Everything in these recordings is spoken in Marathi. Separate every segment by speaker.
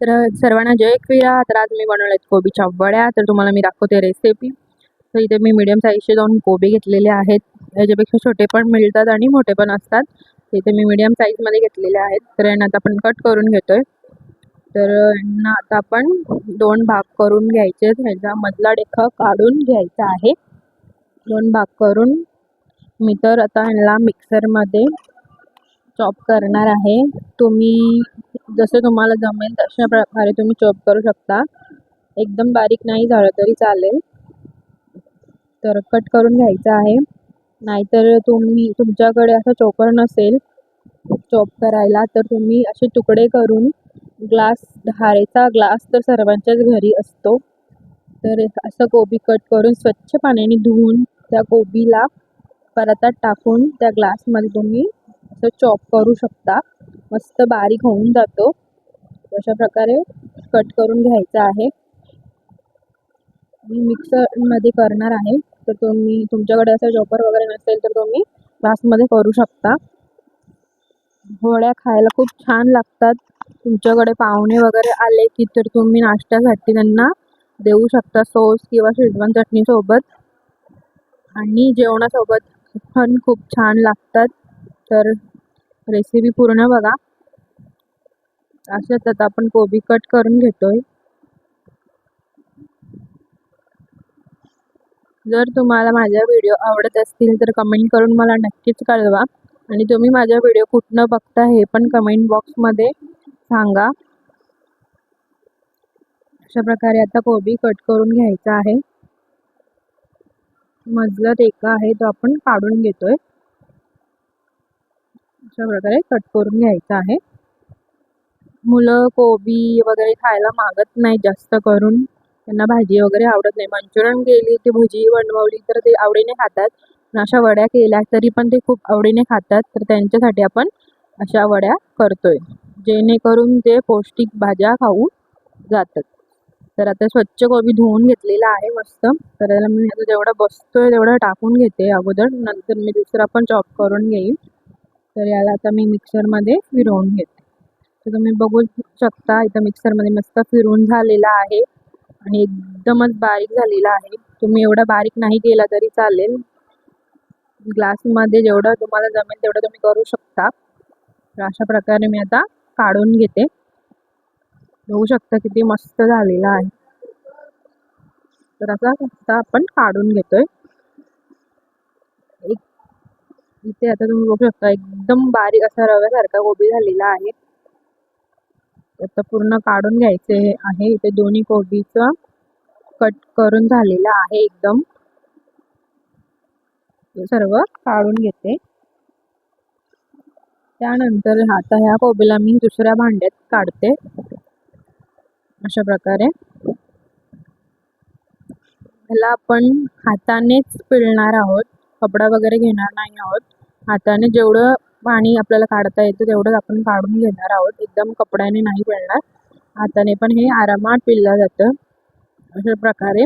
Speaker 1: तर सर्वांना जय क्रिया तर आज मी आहेत कोबीच्या वड्या. तर तुम्हाला मी दाखवते रेसिपी तर इथे मी मिडियम साईजचे दोन कोबी घेतलेले आहेत. याच्यापेक्षा छोटे पण मिळतात आणि मोठे पण असतात. इथे मी मिडियम साईजमध्ये घेतलेले आहेत. तर यांना आता आपण कट करून घेतोय. तर यांना आता आपण दोन भाग करून घ्यायचे ह्याचा मधला डेखा काढून घ्यायचा आहे. दोन भाग करून मी तर आता यांना मिक्सरमध्ये चॉप करणार आहे. तुम्ही जसं तुम्हाला जमेल तशा प्रकारे तुम्ही चॉप करू शकता. एकदम बारीक नाही झालं तरी चालेल. तर कट करून घ्यायचं आहे. नाहीतर तुम्ही तुमच्याकडे असं चॉपर नसेल चॉप करायला तर तुम्ही असे तुकडे करून ग्लास धारेचा ग्लास तर सर्वांच्याच घरी असतो. तर असं कोबी कट करून स्वच्छ पाण्याने धुवून त्या कोबीला परतात टाकून त्या ग्लासमध्ये तुम्ही असं चॉप करू शकता. मस्त बारीक होऊन जातो. अशा प्रकारे कट करून घ्यायचं आहे. मी मिक्सरमध्ये करणार आहे. तर तुम्ही तुमच्याकडे असं चॉपर वगैरे नसेल तर तुम्ही ग्लासमध्ये करू शकता. होळ्या खायला खूप छान लागतात. तुमच्याकडे पाहुणे वगैरे आले की तर तुम्ही नाश्त्यासाठी त्यांना देऊ शकता सॉस किंवा शेजवान चटणीसोबत आणि जेवणासोबत पण खूप छान लागतात. तर रेसिपी पूर्ण बघा. अशा त्यात आपण कोबी कट करून घेतोय. जर तुम्हाला माझ्या व्हिडिओ आवडत असतील तर कमेंट करून मला नक्कीच कळवा. आणि तुम्ही माझा व्हिडिओ कुठनं बघता हे पण कमेंट बॉक्समध्ये सांगा. अशा प्रकारे आता कोबी कट करून घ्यायचा आहे. मजला टेका आहे तो आपण काढून घेतोय. अशा प्रकारे कट करून घ्यायचा आहे. मुलं कोबी वगैरे खायला मागत नाही जास्त करून. त्यांना भाजी वगैरे आवडत नाही. मंचुरियन केली की भजी बनवली तर ते आवडीने खातात. पण अशा वड्या केल्या तरी पण ते खूप आवडीने खातात. तर त्यांच्यासाठी आपण अशा वड्या करतोय. जेणेकरून ते पौष्टिक भाज्या खाऊ जातात. तर आता स्वच्छ कोबी धुवून घेतलेला आहे मस्त. तर याला मी आता जेवढं बसतोय तेवढं टाकून घेते अगोदर. नंतर मी दुसरा पण चॉप करून घेईन. तर याला आता मी मिक्सरमध्ये फिरवून घेते. तुम्ही बघू शकता. इथं मिक्सरमध्ये मस्त फिरून झालेला आहे. आणि एकदमच बारीक झालेला आहे. तुम्ही एवढा बारीक नाही केला तरी चालेल. ग्लासमध्ये जेवढं तुम्हाला जमेल तेवढं तुम्ही करू शकता. तर अशा प्रकारे मी आता काढून घेते. बघू शकता किती मस्त झालेला आहे. तर असा आता आपण काढून घेतोय. एक इथे आता तुम्ही बघू शकता एकदम बारीक असा रव्यासारखा गोबी झालेला आहे. आता पूर्ण काढून घ्यायचे आहे. इथे दोन्ही कोबीचं कट करून झालेलं आहे एकदम. सर्व काढून घेते. त्यानंतर आता ह्या कोबीला मी दुसऱ्या भांड्यात काढते. अशा प्रकारे. ह्याला आपण हातानेच पिळणार आहोत. कपडा वगैरे घेणार नाही आहोत. हाताने जेवढं पाणी आपल्याला काढता येतं तेवढंच आपण काढून घेणार आहोत. एकदम कपड्याने नाही पिळणार हाताने पण हे आरामात पिळलं जातं. अशा प्रकारे.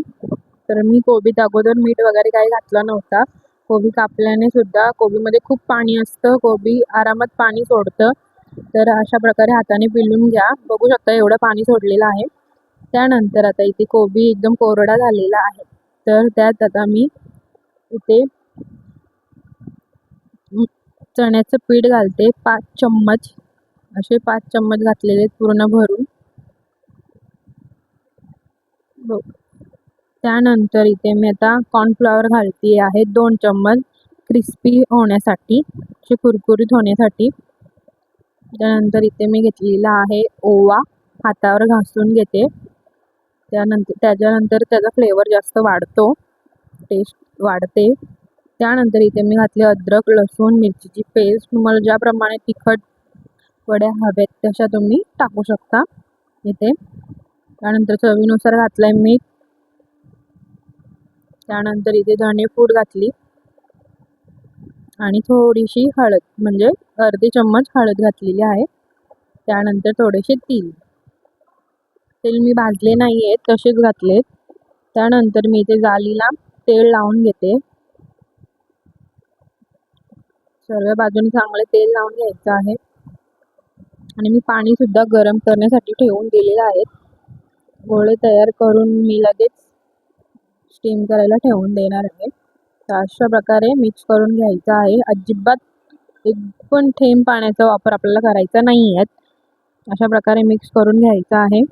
Speaker 1: तर मी कोबीत अगोदर मीठ वगैरे काही घातला नव्हता. कोबी कापल्याने सुद्धा कोबीमध्ये खूप पाणी असतं. कोबी आरामात पाणी सोडतं. तर अशा प्रकारे हाताने पिळून घ्या. बघू शकता एवढं पाणी सोडलेलं आहे. त्यानंतर आता इथे कोबी एकदम कोरडा झालेला आहे. तर त्यात आता मी इथे चण्याचं पीठ घालते. पाच चम्मच. असे पाच चम्मच घातलेले पूर्ण भरून. हो. त्यानंतर इथे मी आता कॉर्नफ्लॉवर घालते आहे दोन चम्मच. क्रिस्पी होण्यासाठी. असे कुरकुरीत होण्यासाठी. त्यानंतर इथे मी घेतलेला आहे ओवा. हातावर घासून घेते. त्यानंतर त्याच्यानंतर त्याचा फ्लेवर जास्त वाढतो. टेस्ट वाढते. त्यानंतर इथे मी घातले अद्रक लसूण मिरचीची पेस्ट तुम्हाला ज्याप्रमाणे तिखट वड्या हव्यात तशा तुम्ही टाकू शकता इथे. त्यानंतर चवीनुसार घातलाय मीठ. त्यानंतर इथे धणेपूड घातली. आणि थोडीशी हळद म्हणजे अर्धी चम्मच हळद घातलेली आहे. त्यानंतर थोडेसे तेल तेल मी भाजले नाही आहेत तसेच घातले त्यानंतर मी इथे जालीला तेल लावून घेते. सर्व बाजूने चांगले तेल लावून घ्यायचं आहे. आणि मी पाणी सुद्धा गरम करण्यासाठी ठेवून दिलेलं आहेत गोळे तयार करून मी लगेच स्टीम करायला ठेवून देणार आहे. तर अशा प्रकारे मिक्स करून घ्यायचं आहे. अजिबात एक पण थेंब पाण्याचा वापर आपल्याला करायचा नाही आहेत अशा प्रकारे मिक्स करून घ्यायचं आहे.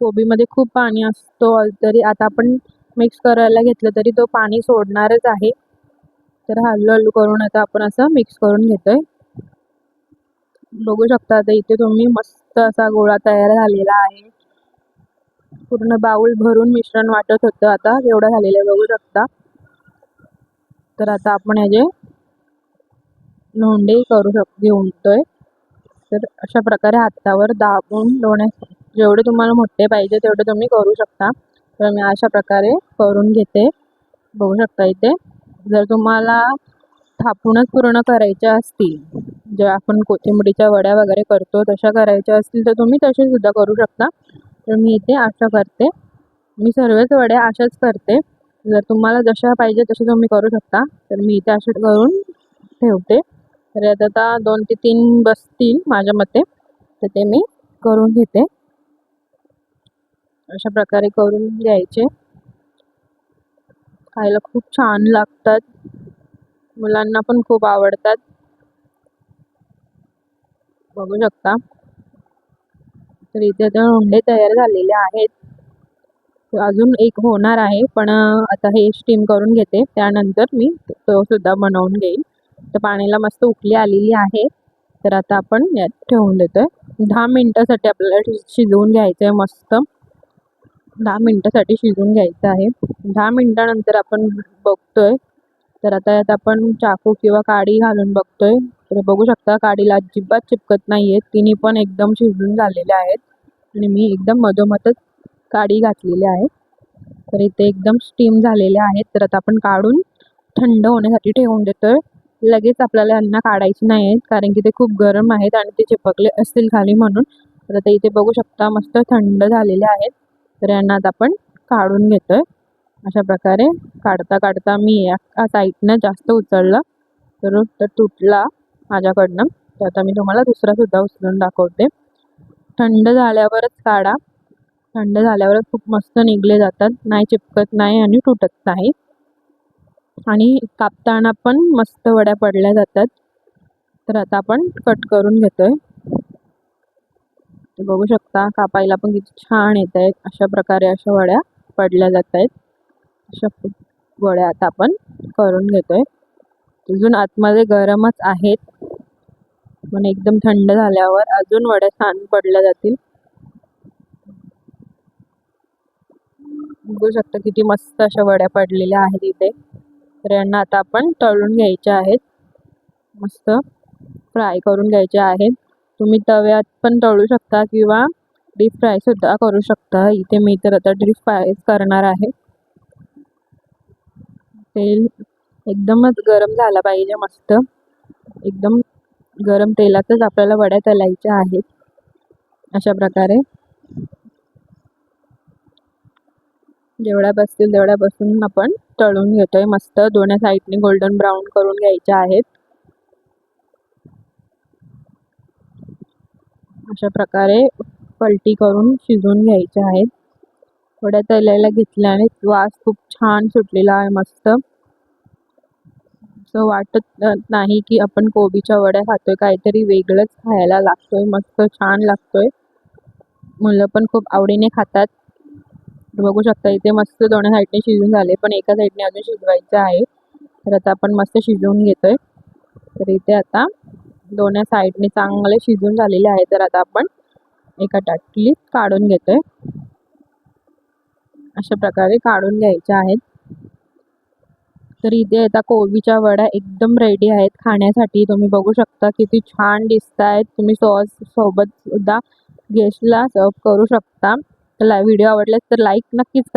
Speaker 1: कोबीमध्ये खूप पाणी असतो तरी आता आपण मिक्स करायला घेतलं तरी तो पाणी सोडणारच आहे. तर हल्लू हल्लू करून आता आपण असं मिक्स करून घेतोय. बघू शकता आता इथे तुम्ही मस्त असा गोळा तयार झालेला आहे. पूर्ण बाऊल भरून मिश्रण वाटत होतं आता एवढं झालेलं आहे बघू शकता. तर आता आपण याचे लोंढे करू शक घेऊनतोय तर अशा प्रकारे हातावर दाबून लोण्या जेवढे तुम्हाला मोठे पाहिजे तेवढे तुम्ही करू शकता. तर मी अशा प्रकारे करून घेते. बघू शकता इथे. जर तुम्हाला थापूनच पूर्ण करायच्या असतील जे आपण कोथिंबडीच्या वड्या वगैरे करतो तशा करायच्या असतील तर तुम्ही तसेसुद्धा करू शकता. तर मी इथे आशा करते. मी सर्वच वड्या अशाच करते. जर तुम्हाला जशा पाहिजे तसे तुम्ही करू शकता. तर मी इथे अशा करून ठेवते. तर यात आता दोन ते तीन बसतील माझ्या मते. तर ते मी करून घेते. अशा प्रकारे करून घ्यायचे. खायला खूप छान लागतात. मुलांना पण खूप आवडतात. बघू शकता. तर इथे तर हुंडे तयार झालेले आहेत. अजून एक होणार आहे पण आता हे स्टीम करून घेते. त्यानंतर मी तो सुद्धा बनवून घेईन. तर पाण्याला मस्त उकली आलेली आहे. तर आता आपण यात ठेवून देतोय. दहा मिनटासाठी आपल्याला शिजवून घ्यायचं आहे मस्त. दहा मिनटासाठी शिजवून घ्यायचं आहे. दहा मिनटानंतर आपण बघतोय. तर आता यात आपण चाकू किंवा काडी घालून बघतोय. तर बघू शकता काडीला अजिबात चिपकत नाही आहे तिन्ही पण एकदम शिजून झालेले आहेत. आणि मी एकदम मधोमधच काडी घातलेली आहे. तर इथे एकदम स्टीम झालेले आहेत. तर आता आपण काढून थंड होण्यासाठी ठेवून देतोय. लगेच आपल्याला यांना काढायची नाही आहेत कारण की ते खूप गरम आहेत आणि ते चिपकले असतील खाली म्हणून. तर आता इथे बघू शकता मस्त थंड झालेले आहेत. तर यांना आता आपण काढून घेतोय. अशा प्रकारे काढता काढता मी या साईडनं जास्त उचललं. तर तर तुटला माझ्याकडनं. तर आता मी तुम्हाला दुसरासुद्धा उचलून दाखवते. थंड झाल्यावरच काढा. थंड झाल्यावरच खूप मस्त निघले जातात. नाही चिपकत नाही आणि तुटत नाही. आणि कापताना पण मस्त वड्या पडल्या जातात. तर आता आपण कट करून घेतोय. बघू शकता कापायला पण किती छान येत आहेत अशा प्रकारे अशा वड्या पडल्या जात आहेत अशा वड्या आता आपण करून घेतोय. अजून आतमध्ये गरमच आहेत. पण एकदम थंड झाल्यावर अजून वड्या छान पडल्या जातील. बघू शकता किती मस्त अशा वड्या पडलेल्या आहेत इथे. तर यांना आता आपण तळून घ्यायच्या आहेत. मस्त फ्राय करून घ्यायच्या आहेत. तुम्ही तव्यात पण तळू शकता किंवा डीप फ्रायसुद्धा करू शकता. इथे मी तर आता डीप फ्राय करणार आहे. तेल एकदमच गरम झाला पाहिजे मस्त. एकदम गरम तेलातच आपल्याला वड्या तलायच्या आहेत. अशा प्रकारे. जेवढ्या बसतील तेवढ्या बसून आपण तळून घेतोय. मस्त दोन्ही साईडने गोल्डन ब्राऊन करून घ्यायच्या आहेत. अशा प्रकारे पलटी करून शिजवून घ्यायच्या आहेत. थोड्या तळायला घेतल्याने वास खूप छान सुटलेला आहे मस्त. असं वाटत नाही की आपण कोबीच्या वड्या खातोय काहीतरी वेगळंच खायला लागतोय मस्त छान लागतोय. मुलं पण खूप आवडीने खातात. बघू शकता इथे मस्त दोन्ही साईडने शिजून झाले पण एका साईडने अजून शिजवायचं आहे. तर आता आपण मस्त शिजवून घेतोय. तर इथे आता दोन्ही साईडने चांगले शिजून झालेले आहे तर आता आपण एका टाटलीत काढून घेतोय. अशा प्रकारे काढून घ्यायच्या आहेत. तर इथे आता कोबीच्या वड्या एकदम रेडी आहेत खाण्यासाठी. तुम्ही बघू शकता किती छान दिसत आहेत तुम्ही सॉस सोबत सुद्धा गेस्टला सर्व करू शकता. तर व्हिडिओ आवडल्यास तर लाईक नक्कीच करा.